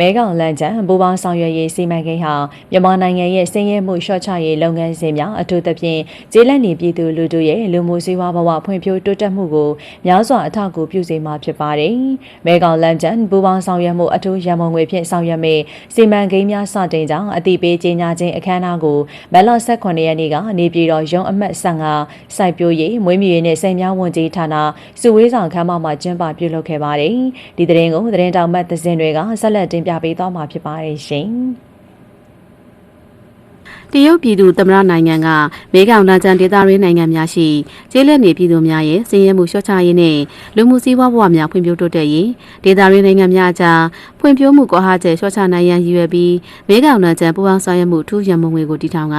မဲကောင်လန်ချန်ဘူပေါင်းဆောင်ရွက်ရေးစီမံကိန်းဟာမြန်မာနိုင်ငံရဲ့စင်းရဲမှုလျှော့ချရေးလုပ်ငန်းစဉ်များအထူးသဖြင့်ကျေးလက်နေပြည်သူလူထုရဲ့လူမှုစီးပွားဘဝဖွံ့ဖြိုးတိုးတက်မှုကိုများစွာအထောက်အကူပြုစေမှာဖြစ်ပါတယ်။မဲကောင်လန်ချန်ဘူပေါင်းဆောင်ရွက်မှုအထူးရန်ပုံငွေဖြင့်ဆောင်ရွက်မယ့်စီမံကိန်းများစတင်ကြောင်းအသိပေးကြေညာခြင်းအခမ်းအနားကိုမက်လ18ရက်နေ့ကနေပြည်တော်ရုံးအမှတ်15စိုက်ပျိုးရေးမွေးမြူရေးနဲ့စိန်များဝန်ကြီးဌာနစုဝေးဆောင်ခမ်းမမှာကျင်းပပြုလုပ်ခဲ့ပါတယ်။ဒီသတင်းကိုသတင်းတောင်မှတ်သဇင်တွေကဆက်လက်တင်ပြပေးသွားမှာဖြစ်ပါတယ်ရှင်။ တရုတ်ပြည်သူသမ္မတနိုင်ငံကမဲခေါင်လန်ချန်ဒေသရင်းနိုင်ငံများရှိကျေးလက်နေပြည်သူများရဲ့စည်ရဲမှုလျှော့ချရေးနဲ့လူမှုစီးပွားဘဝများဖွံ့ဖြိုးတိုးတက်ရေးဒေသရင်းနိုင်ငံများအကြားဖွံ့ဖြိုးမှုကွာဟချက်လျှော့ချနိုင်ရန်ရည်ရွယ်ပြီးမဲခေါင်လန်ချန်ပူးပေါင်းဆောင်ရွက်မှုထူးရန်ပုံငွေကိုတည်ထောင်က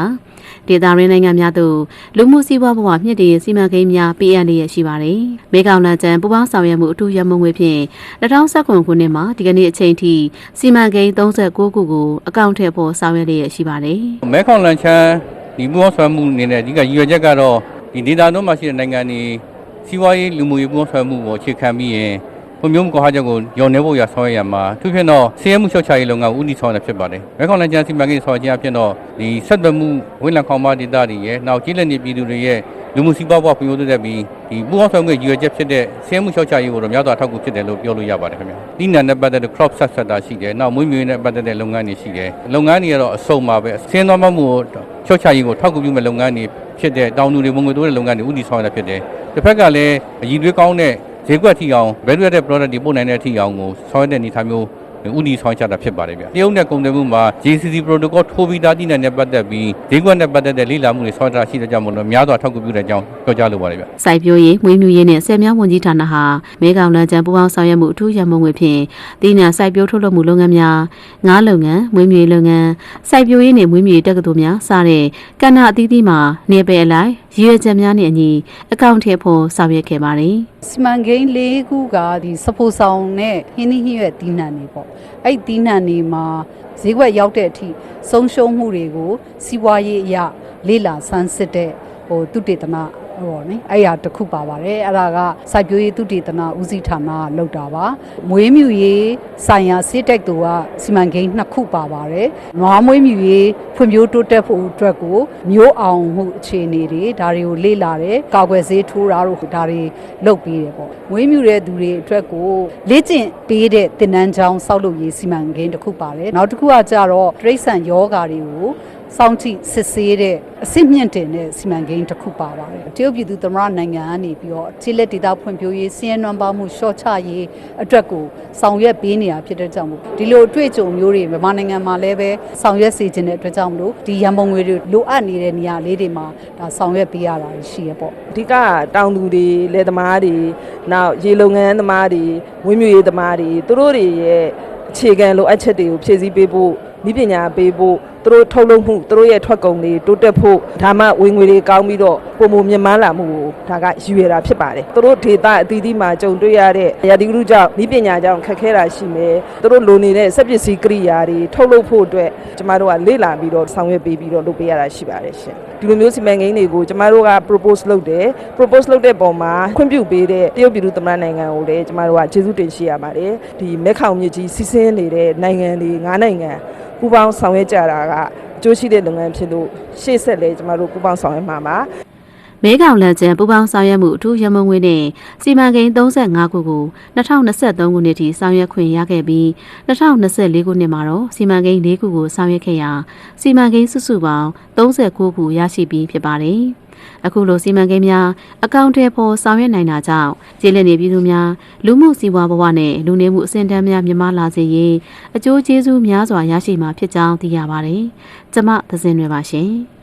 ဒေသရင်းနိုင်ငံများသို့လူမှုစီးပွားဘဝမြင့်တင်ရေးစီမံကိန်းများပေးအပ်လျက်ရှိပါတယ်။မဲခေါင်လန်ချန်ပူးပေါင်းဆောင်ရွက်မှုအထူးရန်ပုံငွေဖြင့်2019ခုနှစ်မှာဒီကနေ့အချိန်ထိစီမံကိန်း39ခုကိုအကောင့်ထည့်ဖို့ဆောင်ရွက်လျက်ရှိပါတယ်။မဲခေါင်လန်ချမ်းဒီပူးပေါင်းဆောင်ရွက်မှုအနေနဲ့အဓိကရည်ရွယ်ချက်ကတော့ဒီဒေသတွင်းမှာရှိတဲ့နိုင်ငံတွေစီးပွားရေးလူမှုရေးပူးပေါင်းဆောင်ရွက်မှုကိုအခြေခံပြီးရင် ဖွံ့ဖြိုးမှုကွာဟချက်ကိုညှော်နေဖို့ရဆောင်ရွက်ရမှာသူဖြစ်တော့စီးရဲမှုလျှော့ချရေးလုပ်ငန်းဦးတည်ဆောင်ရဖြစ်ပါတယ်မဲခေါင်လန်ချမ်းစီမံကိန်းဆောင်ရွက်ခြင်းအဖြစ်တော့ဒီဆက်သွယ်မှုဝန်လံခေါင်ပါဒေသတွေရဲ့နောက်ကြီးလက်နေပြည်သူတွေရဲ့လူမှုစီးပွားဘဝဖွံ့ဖြိုးတိုးတက်ပြီးဒီပူးပေါင်းဆောင်ရွက်မှုရည်ရွယ်ချက်ဖြစ်တဲ့စီးရဲမှုလျှော့ချရေးကိုတော့များစွာထောက်ကူဖြစ်တယ်လို့ပြောလို့ရပါတယ်ခင်ဗျာဒီနံနဲ့ပတ်သက်တဲ့ crop set sector ရှိတယ်နောက်မွေးမြူရေးနဲ့ပတ်သက်တဲ့လုပ်ငန်းတွေရှိတယ်လုပ်ငန်းတွေကတော့အစုံပါပဲဆင်းသွားမှုကိုချော့ချရေးကိုထောက်ကူပြုမဲ့လုပ်ငန်းတွေဖြစ်တဲ့တောင်သူတွေဝင်ငွေတိုးတဲ့လုပ်ငန်းတွေဥတီဆောင်ရတာဖြစ်တယ်။တစ်ဖက်ကလည်းအည်သွေးကောင်းတဲ့ ဈေးကွက်ထိအောင် value added product တွေပို့နိုင်တဲ့အထိအောင်ကိုဆောင်ရတဲ့အနေအထားမျိုးဥတီဆောင်ချတာဖြစ်ပါတယ်ဗျ။တရုတ်နဲ့ကုန်သွယ်မှုမှာ JCC protocol ထိုးပြီးသားတည်နေတဲ့ပတ်သက်ပြီးဈေးကွက်နဲ့ပတ်သက်တဲ့လေ့လာမှုတွေဆောင်ရတာရှိတဲ့ကြောင့်မလို့များစွာထောက်ကူပြုတဲ့အကြောင်းပြောကြားလိုပါတယ်ဗျ။စိုက်ပျိုးရေးမွေးမြူရေးနဲ့ဆယ်မြောင်းဝန်ကြီးဌာနဟာမဲခေါင်လန်ချန်ပူးပေါင်းဆောင်ရွက်မှုအထူးရန်ပုံငွေဖြင့်တည်နှံစိုက်ပျိုးထုတ်လုပ်မှုလုပ်ငန်းများငါးလုပ်ငန်းမွေးမြူရေးလုပ်ငန်းစိုက်ပျိုးရေးနဲ့မွေးမြူရေးတက္ကသိုလ်များစတဲ့ကဏ္ဍအသီးသီးမှာနေပယ်အလိုက် ရည်ရွယ်ချက်များနဲ့အညီအကောင့်ထည့်ဖို့ဆောင်ရွက်ခဲ့ပါတယ်စီမံကိန်း၄ခုကဒီစပိုဆောင်နဲ့ဟင်းသီးဟင်းရွက်ဒီနံတွေပေါ့အဲ့ဒီဒီနံတွေမှာဈေးကွက်ရောက်တဲ့အထိဆုံးရှုံးမှုတွေကိုစီးပွားရေးအရာလေ့လာဆန်းစစ်တဲ့ဟိုသူတေသနာ ဟောနိအဲ့ရတစ်ခုပါပါတယ်အဲ့ဒါကစိုက်ပျိုးရေးသူတေသနာဦးစီးဌာနကလုပ်တာပါမွေးမြူရေးဆိုင်ရာစစ်တက်တူကစီမံကိန်းနှစ်ခုပါပါတယ်နွားမွေးမြူရေးဖွံ့ဖြိုးတိုးတက်ဖို့အတွက်ကိုမျိုးအောင်မှုအခြေအနေတွေဒါတွေကိုလေ့လာတယ်ကာကွယ်ဆေးထိုးတာတို့ဒါတွေလုပ်ပေးတယ်ပေါ့မွေးမြူတဲ့သူတွေအတွက်ကိုလေ့ကျင့်ပေးတဲ့သင်တန်းကျောင်းဆောက်လုပ်ရေးစီမံကိန်းတစ်ခုပါတယ်နောက်တစ်ခုကကြတော့တရိတ်ဆန်ယောဂါတွေကို စောင့်ကြည့်စစ်ဆေးတဲ့အစစ်မြင့်တင်တဲ့စီမံကိန်းတစ်ခုပါပါတယ်တရုတ်ပြည်သူသမ္မတနိုင်ငံကနေပြီးတော့ခြေလက်ဒေသဖွံ့ဖြိုးရေးစီးရဲနွမ်းပါမှုရှော့ချရေးအတွက်ကိုဆောင်ရွက်ပေးနေတာဖြစ်တဲ့ကြောင့်မို့ဒီလိုအတွေ့အကြုံမျိုးတွေမြန်မာနိုင်ငံမှာလည်းပဲဆောင်ရွက်စေခြင်းတဲ့အတွက်ကြောင့်မလို့ဒီရန်ပုံငွေတွေလိုအပ်နေတဲ့နေရာလေးတွေမှာဒါဆောင်ရွက်ပေးရတာရှိရပေါ့အဓိကတောင်သူတွေလယ်သမားတွေနောက်ရေလုပ်ငန်းသမားတွေဝင်းမြူရေးသမားတွေသူတို့တွေရဲ့အခြေခံလိုအပ်ချက်တွေကိုဖြည့်ဆည်းပေးဖို့ ဤပညာပေးဖို့သူတို့ထုတ်လုပ်မှုသူတို့ရဲ့ထွက်ကုန်တွေတိုးတက်ဖို့ဒါမှဝင်ငွေတွေကောင်းပြီးတော့ပုံမမြင့်မားလာမှုကိုဒါကရည်ရွယ်တာဖြစ်ပါတယ်သူတို့ဒေတာအသီးသီးမှာကြုံတွေ့ရတဲ့ရာသီဥတုကြောင့်ဤပညာကြောင့်ခက်ခဲတာရှိမယ်သူတို့လိုနေတဲ့စက်ပစ္စည်းကိရိယာတွေထုတ်လုပ်ဖို့အတွက်ကျမတို့ကလေ့လာပြီးတော့ဆောင်ရွက်ပေးပြီးတော့လုပ်ပေးရတာရှိပါတယ်ရှင်ဒီလိုမျိုးစီမံကိန်းတွေကိုကျမတို့က propose လုပ်တယ် propose လုပ်တဲ့ပုံမှာခွင့်ပြုပေးတဲ့တရုတ်ပြည်သူသမ္မတနိုင်ငံကိုလည်းကျမတို့ကကျေးဇူးတင်ရှိရပါတယ်ဒီမဲခေါင်မြစ်ကြီးစီးဆင်းနေတဲ့နိုင်ငံတွေ၅နိုင်ငံ ပူးပေါင်းဆောင်ရွက်ကြတာကအကျိုးရှိတဲ့လုပ်ငန်းဖြစ်လို့ရှေ့ဆက်လဲကျမတို့ပူးပေါင်းဆောင်ရွက်မှာပါမဲခေါင်လက်ကျန်ပူပေါင်းဆောင်ရွက်မှုအထူးရမုံငွေနဲ့စီမံကိန်း35ခုကို2023ခုနှစ်ထိဆောင်ရွက်ခွင့်ရခဲ့ပြီး2024ခုနှစ်မှာတော့စီမံကိန်း4ခုကိုဆောင်ရွက်ခဲ့ရာစီမံကိန်းစုစုပေါင်း39ခုရရှိပြီးဖြစ်ပါတယ်။ အခုလိုစီမံကိန်းများအကောင့်ထဲပေါ်ဆောင်ရွက်နိုင်တာကြောင့်ကျေးလက်နေပြည်သူများလူမှုစီးပွားဘဝနဲ့လူနေမှုအဆင့်တန်းများမြင့်မားလာစေရေးအကျိုးကျေးဇူးများစွာရရှိမှာဖြစ်ကြောင်းသိရပါတယ်။ကျမသဇင်တွေပါရှင်။